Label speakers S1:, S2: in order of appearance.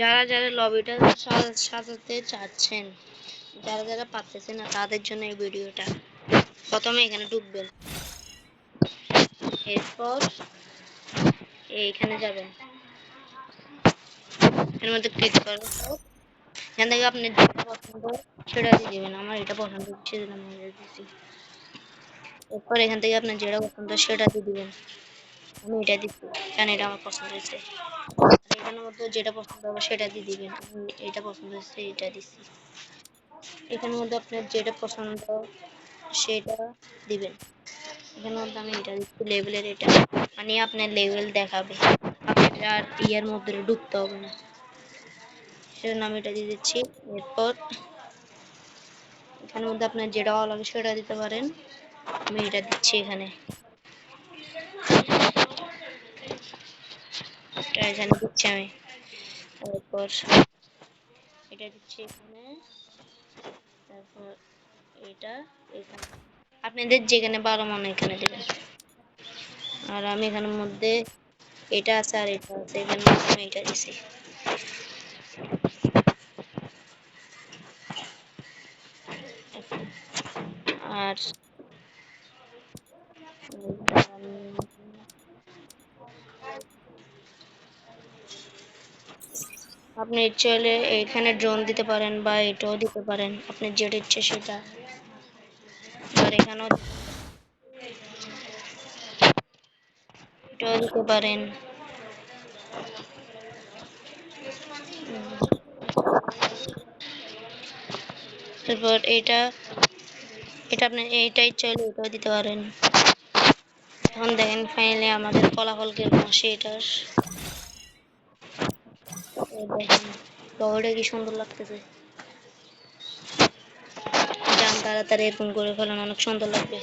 S1: যারা যারা লবিটা সাজাতে চাচ্ছেন, যারা যারা পারতেছে না, তাদের জন্য এই ভিডিওটা। প্রথমে এখানে ঢুকবেন। এরপর এইখানে যাবেন। এর মধ্যে ক্লিক করার এখান থেকে আপনি যেটা পছন্দ সেটা দিয়ে দেবেন। আমার এটা পছন্দ হচ্ছে আমি এরপর এখান থেকে আপনার যেটা পছন্দ সেটা দিয়ে দিবেন। আমি এটা দিচ্ছি কারণ এটা আমার পছন্দ হয়েছে। এখানের মধ্যে যেটা পছন্দ হবে সেটা দিয়ে দিবেন। এটা পছন্দ হচ্ছে এটা দিচ্ছি। এখানের মধ্যে আপনার যেটা পছন্দ সেটা দিবেন। এখানের মধ্যে আমি এটা দিচ্ছি লেভেলের এটা। মানে আপনার লেভেল দেখাবে। আপনার আর ইয়ার মধ্যে ঢুকতে হবে না। সেজন্য আমি এটা দিয়ে দিচ্ছি। এরপর এখানের মধ্যে আপনার যেটা ভালো লাগে সেটা দিতে পারেন। আমি এটা দিচ্ছি এখানে। এখানে দিচ্ছি আমি। তারপর এটা দিচ্ছি এখানে। তারপর এটা এখানে। আপনাদের যেখানে ভালো মনে এখানে দেবেন। আর আমি এখানের মধ্যে এটা আছে আর এটা আছে, এখানে আমি এটা দিছি। আর আপনি ইচ্ছে এখানে ড্রোন দিতে পারেন বা এটাও দিতে পারেন। আপনি যেটা ইচ্ছে সেটা। আর এখানেও এটাও দিতে পারেন। তারপর এটা এটা আপনি এইটা ইচ্ছে হলে এটাও দিতে পারেন। এখন দেখেন ফাইনালি আমাদের ফলাফল কেমন আসে এটার। লোগোটা কি সুন্দর লাগতেছে। যান তাড়াতাড়ি এরকম করে ফেলেন অনেক সুন্দর লাগবে।